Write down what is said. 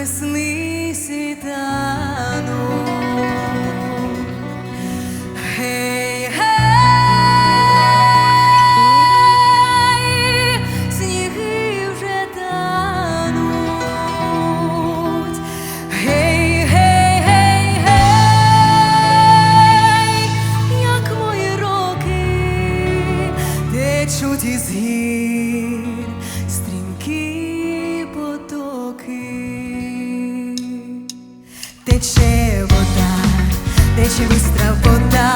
весни світанок. Гей, гей, сніги вже тануть. Гей. Тече вода, тече бистра вода,